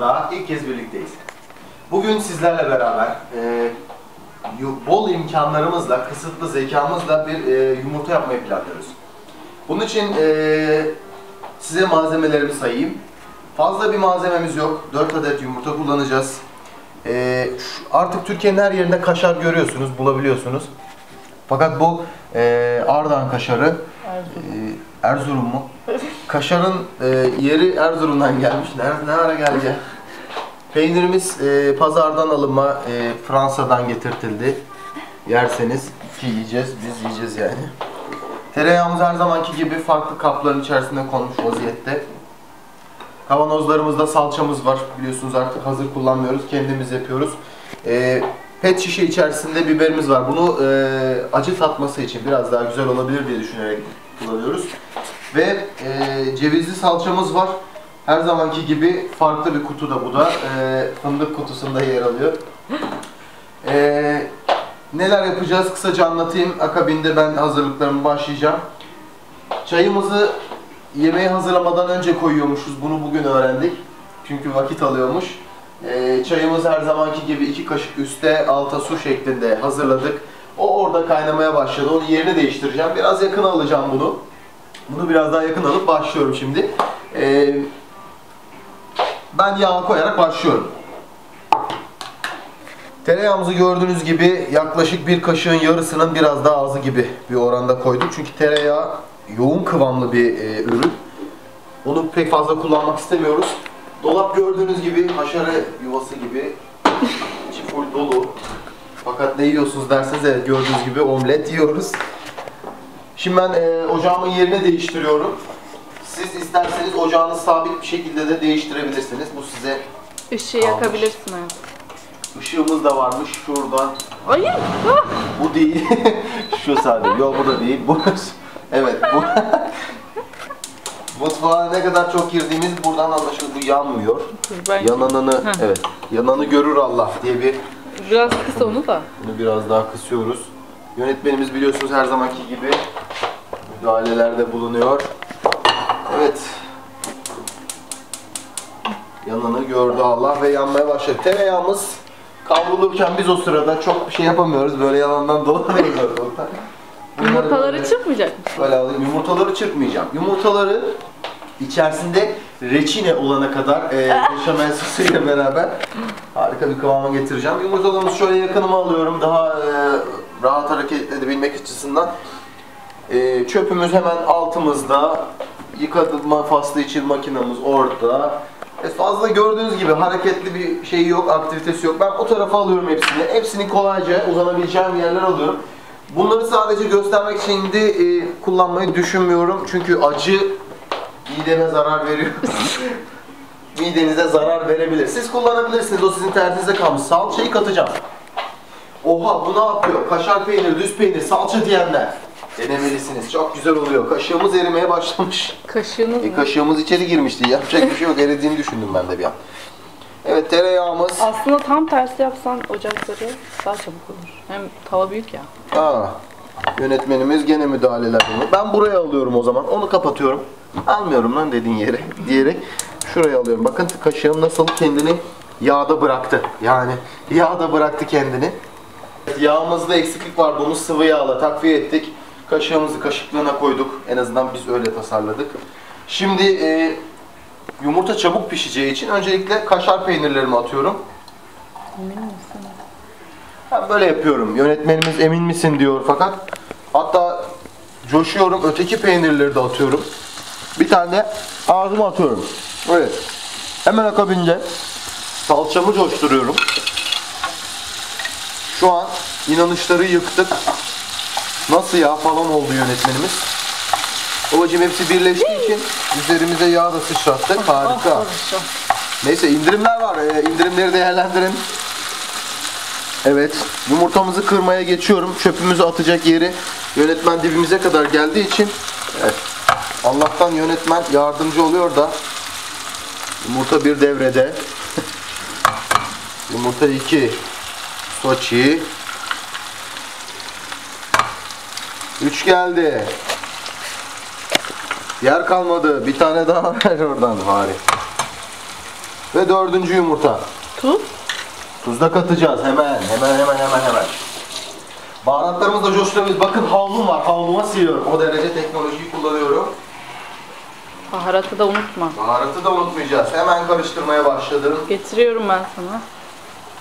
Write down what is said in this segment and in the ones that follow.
daha ilk kez birlikteyiz. Bugün sizlerle beraber e, bol imkanlarımızla, kısıtlı zekamızla bir e, yumurta yapmayı planlıyoruz. Bunun için e, size malzemelerimi sayayım. Fazla bir malzememiz yok. 4 adet yumurta kullanacağız. E, artık Türkiye'nin her yerinde kaşar görüyorsunuz, bulabiliyorsunuz. Fakat bu e, Ardahan kaşarı. E, Erzurum mu? Kaşarın e, yeri Erzurum'dan gelmiş. Nerede, ne ara geldi? Peynirimiz e, pazardan alınma, e, Fransa'dan getirtildi. Yerseniz ki yiyeceğiz, biz yiyeceğiz yani. Tereyağımız her zamanki gibi farklı kapların içerisinde konmuş vaziyette. Kavanozlarımızda salçamız var. Biliyorsunuz artık hazır kullanmıyoruz, kendimiz yapıyoruz. E, pet şişe içerisinde biberimiz var. Bunu e, acı tatması için biraz daha güzel olabilir diye düşünerek kullanıyoruz. Ve e, cevizli salçamız var. Her zamanki gibi farklı bir kutuda bu da. E, fındık kutusunda yer alıyor. E, neler yapacağız kısaca anlatayım. Akabinde ben hazırlıklarımı başlayacağım. Çayımızı yemeği hazırlamadan önce koyuyormuşuz. Bunu bugün öğrendik. Çünkü vakit alıyormuş. E, çayımız her zamanki gibi iki kaşık üste alta su şeklinde hazırladık. O orada kaynamaya başladı. Onun yerini değiştireceğim. Biraz yakın alacağım bunu. Bunu biraz daha yakın alıp başlıyorum şimdi. Ee, ben yağ koyarak başlıyorum. Tereyağımızı gördüğünüz gibi yaklaşık bir kaşığın yarısının biraz daha azı gibi bir oranda koyduk. Çünkü tereyağı yoğun kıvamlı bir e, ürün. Onu pek fazla kullanmak istemiyoruz. Dolap gördüğünüz gibi haşere yuvası gibi içi full dolu. Fakat ne yiyorsunuz derseniz evet gördüğünüz gibi omlet yiyoruz. Şimdi ben e, ocağımın yerini değiştiriyorum. Siz isterseniz ocağınız sabit bir şekilde de değiştirebilirsiniz. Bu size Işığı yakabilirsin hayatım. ışığımız da varmış şurada. Hayır. Ah! Bu değil. Şu sadece. Yok bu da değil. Bu Evet bu. Mutfağa ne kadar çok girdiğimiz buradan anlaşılıyor. Bu yanmıyor. Ben Yananını, evet. Yananı görür Allah diye bir biraz kısa onu da. Bunu biraz daha kısıyoruz. Yönetmenimiz biliyorsunuz her zamanki gibi müdahalelerde bulunuyor. Evet. Yanını gördü Allah ve yanmaya başladı. Tereyağımız kavrulurken biz o sırada çok bir şey yapamıyoruz. Böyle yalandan dolanıyoruz Yumurtaları böyle- çırpmayacak mısın? Böyle alayım. Yumurtaları çırpmayacağım. Yumurtaları içerisinde reçine olana kadar e, beşamel sosuyla beraber harika bir kıvama getireceğim. Yumurtalarımızı şöyle yakınıma alıyorum daha e, rahat hareket edebilmek açısından. E, çöpümüz hemen altımızda. Yıkatma faslı için makinamız orada. E, fazla gördüğünüz gibi hareketli bir şey yok, aktivitesi yok. Ben o tarafa alıyorum hepsini. Hepsini kolayca uzanabileceğim yerler alıyorum. Bunları sadece göstermek için şimdi e, kullanmayı düşünmüyorum. Çünkü acı mideme zarar veriyor. Midenize zarar verebilir. Siz kullanabilirsiniz. O sizin tercihinize kalmış. Salçayı katacağım. Oha bu ne yapıyor? Kaşar peynir, düz peynir, salça diyenler. Denemelisiniz. Çok güzel oluyor. Kaşığımız erimeye başlamış. Kaşığınız E, mı? kaşığımız içeri girmişti. Yapacak bir şey yok. Eridiğini düşündüm ben de bir an. Evet tereyağımız. Aslında tam tersi yapsan ocakları daha çabuk olur. Hem tava büyük ya. Aa, yönetmenimiz gene müdahaleler bulunuyor. Ben buraya alıyorum o zaman. Onu kapatıyorum. Almıyorum lan dediğin yere diyerek şuraya alıyorum. Bakın kaşığım nasıl kendini yağda bıraktı. Yani yağda bıraktı kendini. Yağımızda eksiklik vardı. Onu sıvı yağla takviye ettik. Kaşığımızı kaşıklığına koyduk. En azından biz öyle tasarladık. Şimdi e, yumurta çabuk pişeceği için öncelikle kaşar peynirlerimi atıyorum. Emin misin? Ben böyle yapıyorum. Yönetmenimiz emin misin diyor fakat hatta coşuyorum. Öteki peynirleri de atıyorum. Bir tane ağzıma atıyorum. Evet. Hemen akabinde salçamı coşturuyorum. Şu an inanışları yıktık. Nasıl ya falan oldu yönetmenimiz. Babacım hepsi birleştiği için üzerimize yağ da sıçrattık. Harika. Neyse indirimler var. Ee, indirimleri değerlendirin. Evet. Yumurtamızı kırmaya geçiyorum. Çöpümüzü atacak yeri yönetmen dibimize kadar geldiği için evet. Allah'tan yönetmen yardımcı oluyor da yumurta bir devrede. yumurta 2 Soçi 3 geldi. Yer kalmadı. Bir tane daha ver oradan. Harika. Ve dördüncü yumurta. Tuz. Tuz da katacağız hemen, hemen, hemen, hemen, hemen. Baharatlarımız da coşturabiliriz. Bakın havlum var, havluma siliyorum. O derece teknolojiyi kullanıyorum. Baharatı da unutma. Baharatı da unutmayacağız. Hemen karıştırmaya başladım. Getiriyorum ben sana.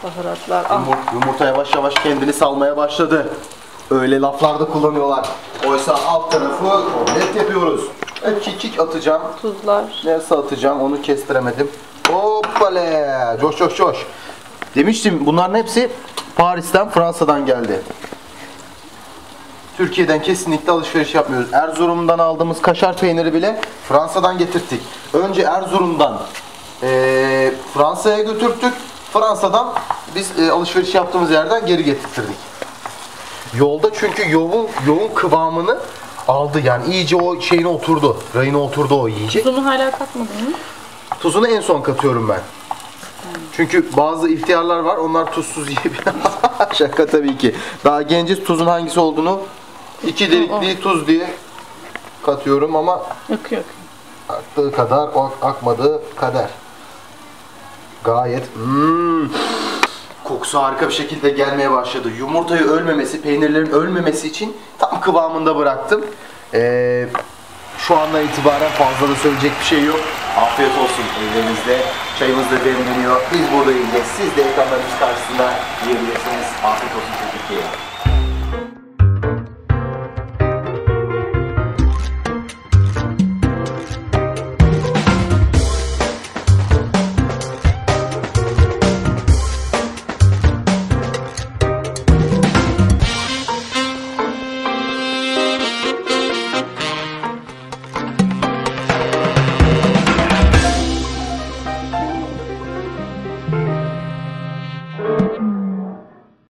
Baharatlar. Ah, Yumur- Yumurta yavaş yavaş kendini salmaya başladı. Öyle laflarda kullanıyorlar. Oysa alt tarafı omlet yapıyoruz. Evet, kikik atacağım. tuzlar. Neresi atacağım onu kestiremedim. Hoppale! Coş coş coş. Demiştim bunların hepsi Paris'ten, Fransa'dan geldi. Türkiye'den kesinlikle alışveriş yapmıyoruz. Erzurum'dan aldığımız kaşar peyniri bile Fransa'dan getirttik. Önce Erzurum'dan eee, Fransa'ya götürttük. Fransa'dan biz eee, alışveriş yaptığımız yerden geri getirttirdik. Yolda çünkü yoğun yoğun kıvamını aldı yani iyice o şeyine oturdu. Rayına oturdu o iyice. Tuzunu hala katmadın mı? Tuzunu en son katıyorum ben. Çünkü bazı ihtiyarlar var onlar tuzsuz yiyebilir. Şaka tabii ki. Daha genciz tuzun hangisi olduğunu iki delikli tuz diye katıyorum ama Yok yok. aktığı kadar ak- akmadığı kader. Gayet hmm, kokusu harika bir şekilde gelmeye başladı. Yumurtayı ölmemesi, peynirlerin ölmemesi için tam kıvamında bıraktım. Ee, şu andan itibaren fazla da söyleyecek bir şey yok. Afiyet olsun evlerinizde. Çayımız da demleniyor. Biz burada yiyeceğiz. Siz de ekranlarınız karşısında yiyebilirsiniz. Afiyet olsun Türkiye.